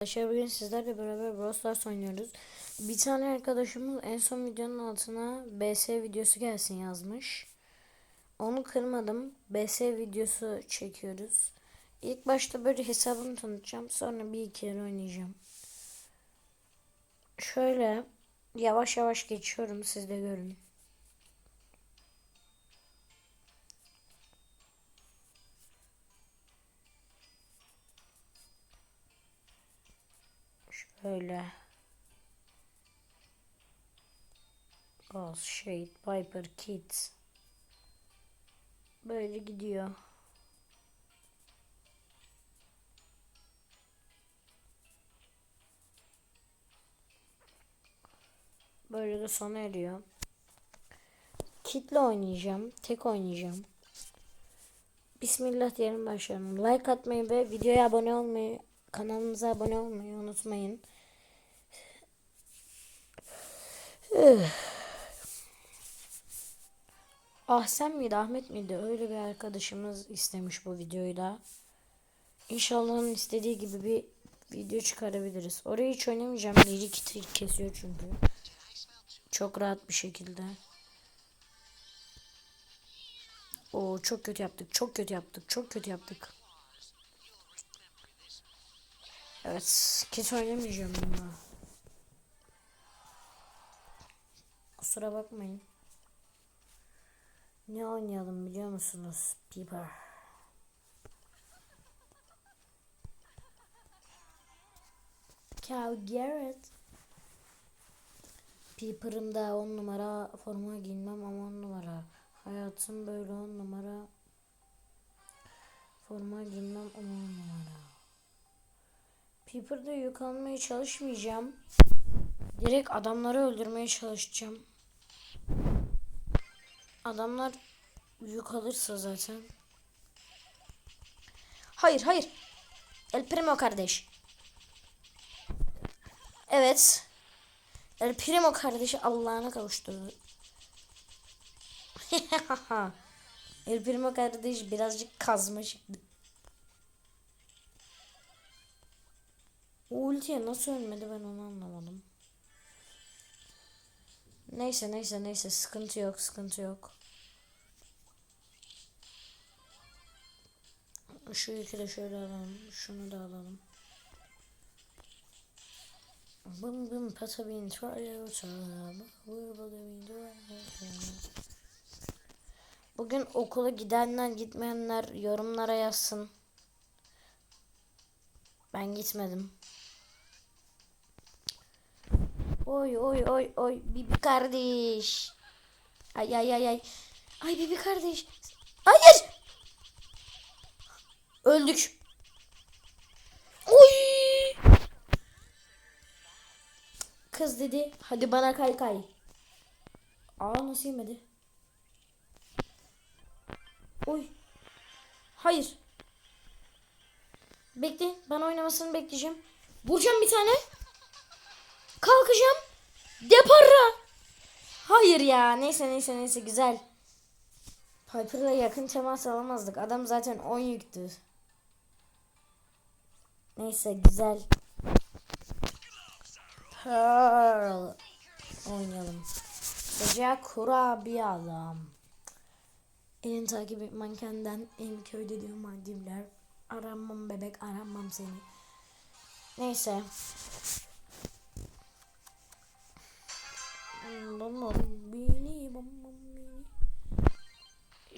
Arkadaşlar bugün sizlerle beraber Brawl Stars oynuyoruz. Bir tane arkadaşımız en son videonun altına BS videosu gelsin yazmış. Onu kırmadım. BS videosu çekiyoruz. İlk başta böyle hesabımı tanıtacağım. Sonra bir iki kere oynayacağım. Şöyle yavaş yavaş geçiyorum. Siz de görün. Şöyle. Ghost, Shade, Viper, Kids. Böyle gidiyor. Böyle de sona eriyor. Kitle oynayacağım. Tek oynayacağım. Bismillah diyelim başlayalım. Like atmayı ve videoya abone olmayı, kanalımıza abone olmayı unutmayın. Ahsen miydi Ahmet miydi öyle bir arkadaşımız istemiş bu videoyu da. İnşallah onun istediği gibi bir video çıkarabiliriz. Orayı hiç oynamayacağım. Liri kiti kesiyor çünkü. Çok rahat bir şekilde. Oo çok kötü yaptık. Çok kötü yaptık. Çok kötü yaptık. Evet. Kit oynamayacağım bunda. Kusura bakmayın. Ne oynayalım biliyor musunuz? Piper. Cow Garrett. Piper'ımda on numara forma giymem ama on numara. Hayatım böyle on numara. Forma giymem ama on numara. Piper'da yük almaya çalışmayacağım. Direkt adamları öldürmeye çalışacağım. Adamlar yük zaten. Hayır hayır. El Primo kardeş. Evet. El Primo kardeşi Allah'ına kavuşturdu. El Primo kardeş birazcık kazma çıktı. O ultiye nasıl ölmedi ben onu anlamadım. Neyse neyse neyse sıkıntı yok sıkıntı yok. Şu yükü de şöyle alalım. Şunu da alalım. Bım bım patabin Toyota Bugün okula gidenler gitmeyenler yorumlara yazsın. Ben gitmedim. Oy oy oy oy Bibi kardeş. Ay ay ay ay. Ay Bibi kardeş. Hayır. Öldük. Oy. Kız dedi hadi bana kay kay. Aa nasıl yemedi? Oy. Hayır. Bekle. Ben oynamasını bekleyeceğim. Vuracağım bir tane. Kalkacağım. Deparra. Hayır ya. Neyse neyse neyse güzel. Piper'la yakın temas alamazdık. Adam zaten 10 yüktü. Neyse güzel. Pearl. Oynayalım. Sıcak kurabiye adam. Elin takip et mankenden en köyde diyor madimler. Aramam bebek aramam seni. Neyse.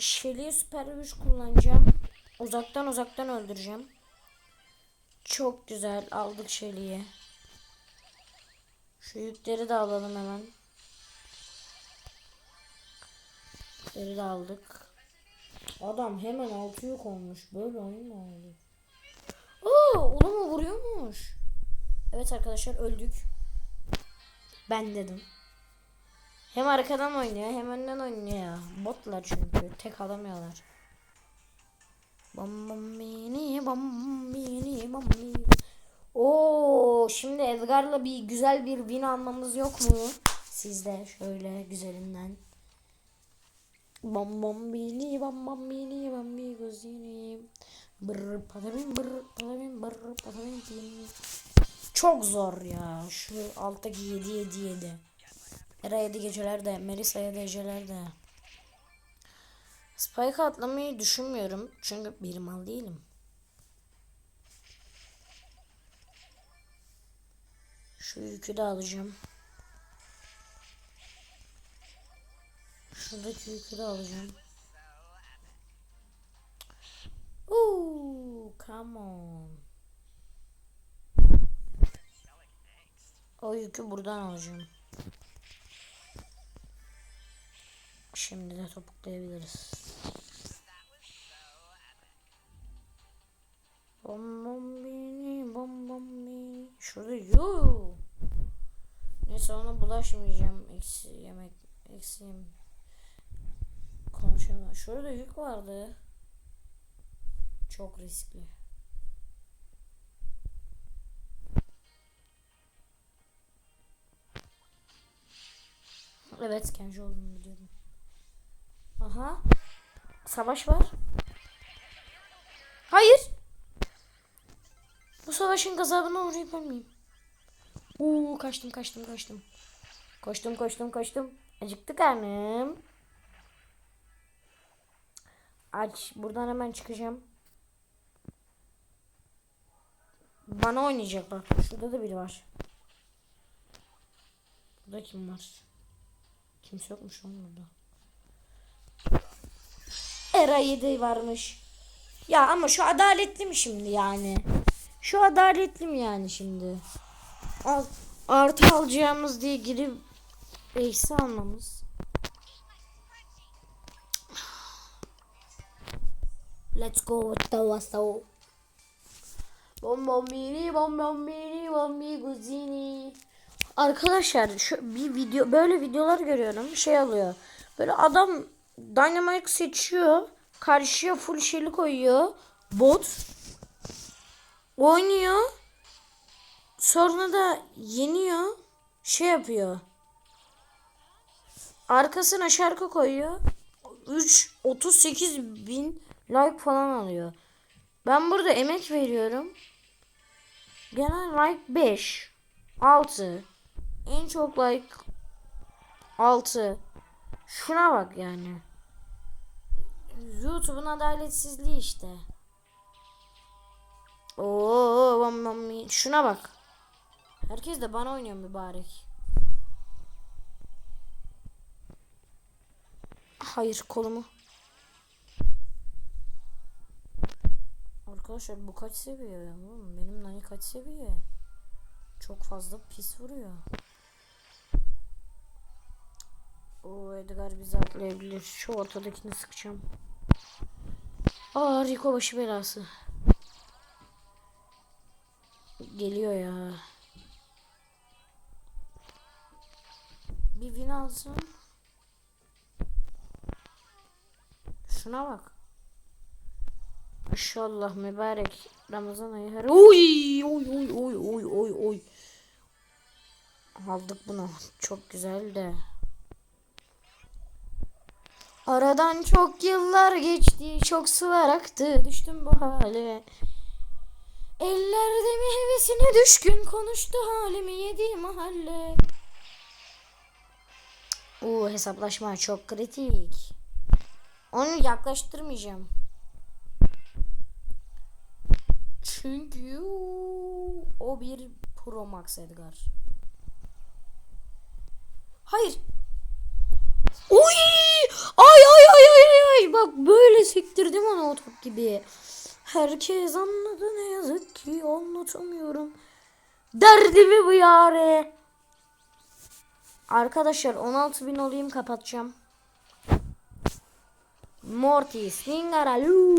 Şeli'ye süper güç kullanacağım. Uzaktan uzaktan öldüreceğim. Çok güzel aldık Şeli'yi. Şu yükleri de alalım hemen. Yükleri de aldık. Adam hemen altı yük olmuş. Böyle oyun mu oldu? Oo, onu mu vuruyormuş? Evet arkadaşlar öldük. Ben dedim. Hem arkadan oynuyor hem önden oynuyor. Botlar çünkü. Tek alamıyorlar. Bambini bambini bambini. Oo, şimdi Edgar'la bir güzel bir win almamız yok mu? Sizde şöyle güzelinden. Bam bam bini bam bam bini bam bi gözini. Brr patabim brr patabim brr patabim bini. çok zor ya. Şu alttaki 7 7 7. Era 7 gecelerde, Melisa 7 gecelerde. Spike atlamayı düşünmüyorum. Çünkü bir mal değilim. Şu yükü de alacağım. Şuradaki yükü de alacağım. Ooh, come on. O yükü buradan alacağım. Şimdi de topuklayabiliriz. Bom bom bini bom bom bini. Şurada yoo. Neyse ona bulaşmayacağım. Eksi yemek eksi yem. Konuşamam. Şurada yük vardı. Çok riskli. Evet, Kenji olduğunu biliyorum. Aha. Savaş var. Hayır. Bu savaşın gazabına uğrayıp ölmeyeyim. Uuu kaçtım kaçtım kaçtım. Koştum koştum koştum. Acıktı karnım. Aç. Buradan hemen çıkacağım. Bana oynayacak bak. Şurada da biri var. Burada kim var? Kimse yokmuş lan burada. Era 7 varmış. Ya ama şu adaletli mi şimdi yani? Şu adaletli mi yani şimdi? Al, artı alacağımız diye girip eksi almamız. Let's go with the wasaw. Bom bom biri bom bom biri bom bi guzini. Arkadaşlar şu bir video böyle videolar görüyorum. Şey alıyor. Böyle adam Dynamite seçiyor. Karşıya full şeyli koyuyor. Bot. Oynuyor. Sonra da yeniyor. Şey yapıyor. Arkasına şarkı koyuyor. 3 38 bin like falan alıyor. Ben burada emek veriyorum. Genel like 5 6 en çok like 6 Şuna bak yani. YouTube'un adaletsizliği işte. Oo. Şuna bak. Herkes de bana oynuyor mübarek. Hayır kolumu. Arkadaşlar bu kaç seviye ya? Benim nani kaç seviye? Çok fazla pis vuruyor. O Edgar bizi atlayabilir. Şu ortadakini sıkacağım. Aa Rico başı belası. Geliyor ya. Bir win alsın. Şuna bak. Maşallah mübarek Ramazan ayı her oy oy oy oy oy oy oy aldık bunu çok güzel de aradan çok yıllar geçti çok sular aktı düştüm bu hale ellerde mi hevesine düşkün konuştu halimi yedi mahalle Oo hesaplaşma çok kritik onu yaklaştırmayacağım çünkü o bir Pro Max Edgar. Hayır. Oy! Ay. Bak böyle sektirdim onu o top gibi. Herkes anladı ne yazık ki anlatamıyorum. Derdimi bu yare. Arkadaşlar 16 bin olayım kapatacağım. Mortis, Ningaralu.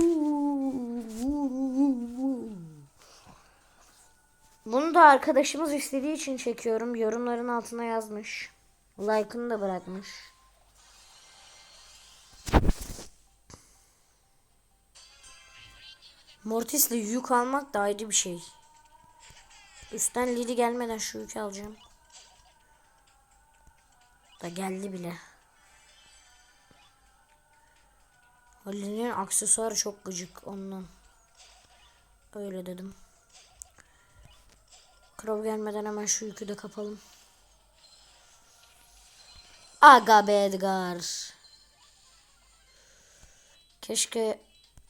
Bunu da arkadaşımız istediği için çekiyorum. Yorumların altına yazmış. Like'ını da bırakmış. Mortis'le yük almak da ayrı bir şey. Üstten Lili gelmeden şu yükü alacağım. Da geldi bile. Halil'in aksesuarı çok gıcık ondan. Öyle dedim. Crow gelmeden hemen şu yükü de kapalım. Aga be Edgar. Keşke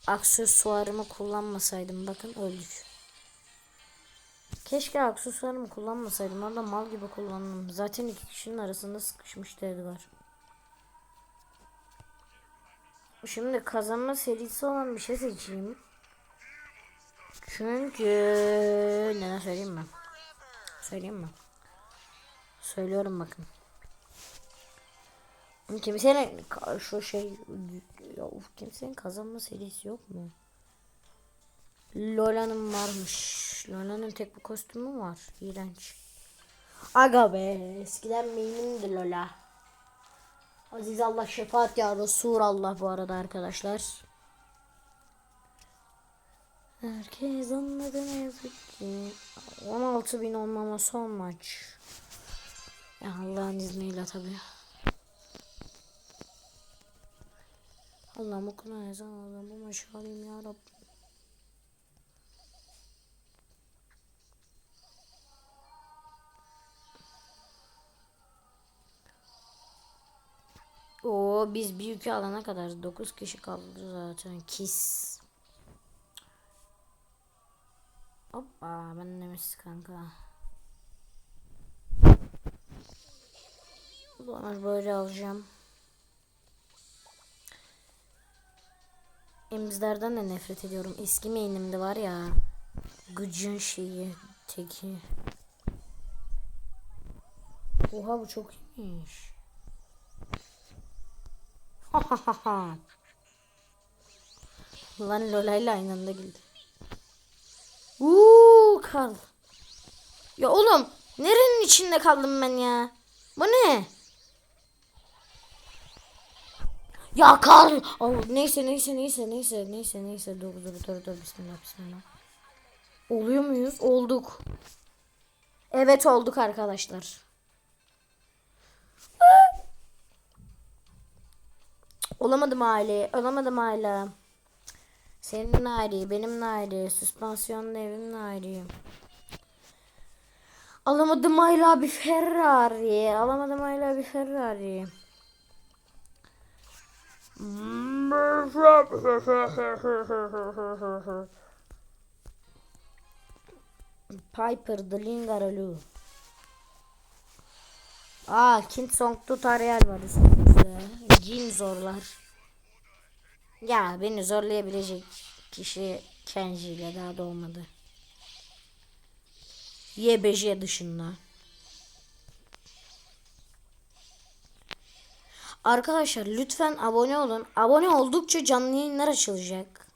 aksesuarımı kullanmasaydım. Bakın öldük. Keşke aksesuarımı kullanmasaydım. Orada mal gibi kullandım. Zaten iki kişinin arasında sıkışmıştı Edgar. Şimdi kazanma serisi olan bir şey seçeyim. Çünkü ne söyleyeyim mi? Söyleyeyim mi? Söylüyorum bakın. Kimsenin şu şey ya uf, kimsenin kazanma serisi yok mu? Lola'nın varmış. Lola'nın tek bir kostümü var. İğrenç. Aga be eskiden benimdi Lola. Aziz Allah şefaat ya Resulallah bu arada arkadaşlar. Herkes anladı ne yazık ki. 16 bin olmama son maç. Ya Allah'ın izniyle tabii. Allah'ım okuna ezan Allah'ım maçı alayım ya Rabbim. Oo biz bir yükü alana kadar 9 kişi kaldı zaten. Kiss. Hoppa ben demiş kanka. Bunu böyle alacağım. Emizlerden de nefret ediyorum. Eski main'imde var ya. Gıcın şeyi teki. Oha bu çok iyiymiş. Lan Lola ile aynı anda güldü. Uuu kal. Ya oğlum nerenin içinde kaldım ben ya? Bu ne? Ya kal. Oh, neyse neyse neyse neyse neyse neyse dur dur dur dur bismillah bismillah. Oluyor muyuz? Olduk. Evet olduk arkadaşlar. Olamadım aile. Olamadım aile. Senin aile, benim aile, süspansiyonlu evimle aile. Alamadım hala bir Ferrari. Alamadım hala bir Ferrari. Piper the Lingaralu. Aa, King Song tutorial var üstümüzde. Cin zorlar. Ya beni zorlayabilecek kişi Kenji ile daha doğmadı. YBJ dışında. Arkadaşlar lütfen abone olun. Abone oldukça canlı yayınlar açılacak.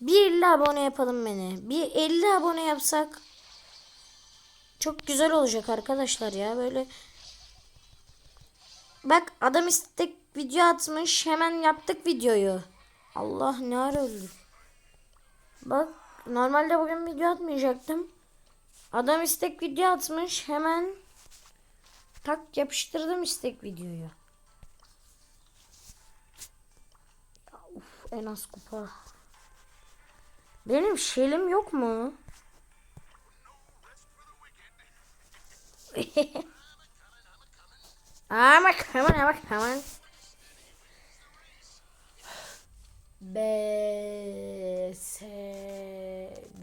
Bir 50 abone yapalım beni. Bir 50 abone yapsak çok güzel olacak arkadaşlar ya. Böyle Bak adam istek video atmış. Hemen yaptık videoyu. Allah ne ara öldü. Bak normalde bugün video atmayacaktım. Adam istek video atmış. Hemen tak yapıştırdım istek videoyu. En az kupa. Benim şeyim yok mu? Ama hemen hemen hemen. BS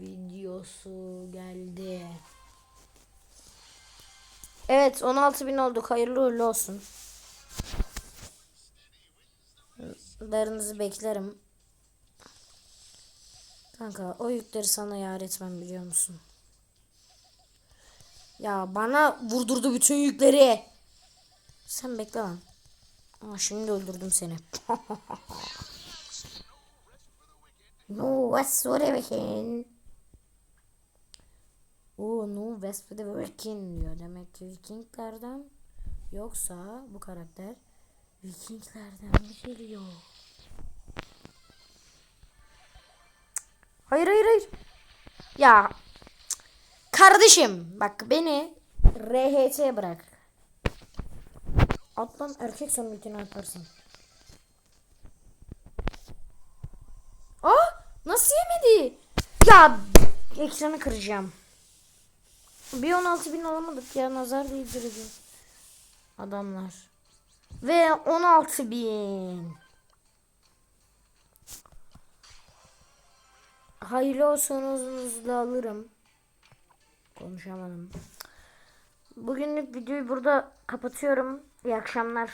videosu geldi. Evet 16.000 olduk. Hayırlı uğurlu olsun. Darınızı beklerim. Kanka o yükleri sana yar etmem biliyor musun? Ya bana vurdurdu bütün yükleri. Sen bekle lan. Aa, şimdi öldürdüm seni. no what's for the weekend. Oo no what's for the weekend diyor. Demek ki Vikinglerden yoksa bu karakter Vikinglerden mi geliyor? Hayır hayır hayır. Ya kardeşim bak beni RHT bırak. Atlan erkek samimiyetini atarsın. Aa nasıl yemedi? Ya ekranı kıracağım. Bir 16 bin alamadık ya nazar değdirdi. Adamlar. Ve 16 bin. Hayırlı olsunuz da alırım. Konuşamadım. Bugünlük videoyu burada kapatıyorum. İyi akşamlar.